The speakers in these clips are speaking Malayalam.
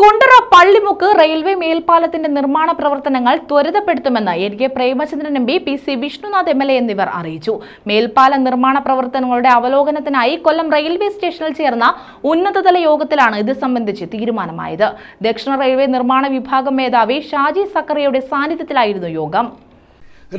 കുണ്ടറ പള്ളിമുക്ക് റെയിൽവേ മേൽപ്പാലത്തിന്റെ നിർമ്മാണ പ്രവർത്തനങ്ങൾ ത്വരിതപ്പെടുത്തുമെന്ന് N K Premachandran M P P C Vishnunath M L A എന്നിവർ അറിയിച്ചു. മേൽപ്പാല നിർമ്മാണ പ്രവർത്തനങ്ങളുടെ അവലോകനത്തിനായി കൊല്ലം റെയിൽവേ സ്റ്റേഷനിൽ ചേർന്ന ഉന്നതതല യോഗത്തിലാണ് ഇത് സംബന്ധിച്ച് തീരുമാനമായത്. ദക്ഷിണ റെയിൽവേ നിർമ്മാണ വിഭാഗം മേധാവി ഷാജി സക്കറിയയുടെ സാന്നിധ്യത്തിലായിരുന്നു യോഗം.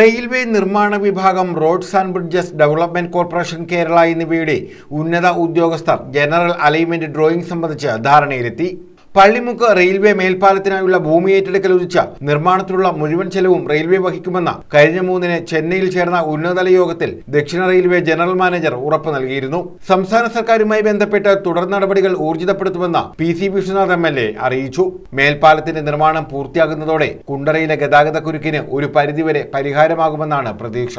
റെയിൽവേ നിർമ്മാണ വിഭാഗം roads and bridges development corporation Kerala എന്നിവയുടെ ഉന്നത ഉദ്യോഗസ്ഥർ ജനറൽ അലൈൻമെന്റ് ഡ്രോയിംഗ് സംബന്ധിച്ച് ധാരണയിലെത്തി. പള്ളിമുക്ക് റെയിൽവേ മേൽപ്പാലത്തിനായുള്ള ഭൂമി ഏറ്റെടുക്കൽ ഉദിച്ച നിർമ്മാണത്തിലുള്ള മുഴുവൻ ചെലവും റെയിൽവേ വഹിക്കുമെന്ന കഴിഞ്ഞ മൂന്നിന് ചെന്നൈയിൽ ചേർന്ന ഉന്നതതല യോഗത്തിൽ ദക്ഷിണ റെയിൽവേ ജനറൽ മാനേജർ ഉറപ്പു നൽകിയിരുന്നു. സംസ്ഥാന സർക്കാരുമായി ബന്ധപ്പെട്ട് തുടർ നടപടികൾ ഊർജിതപ്പെടുത്തുമെന്ന് P C Vishwanath M L A അറിയിച്ചു. മേൽപ്പാലത്തിന്റെ നിർമ്മാണം പൂർത്തിയാകുന്നതോടെ കുണ്ടറയിലെ ഗതാഗത കുരുക്കിന് ഒരു പരിധിവരെ പരിഹാരമാകുമെന്നാണ് പ്രതീക്ഷ.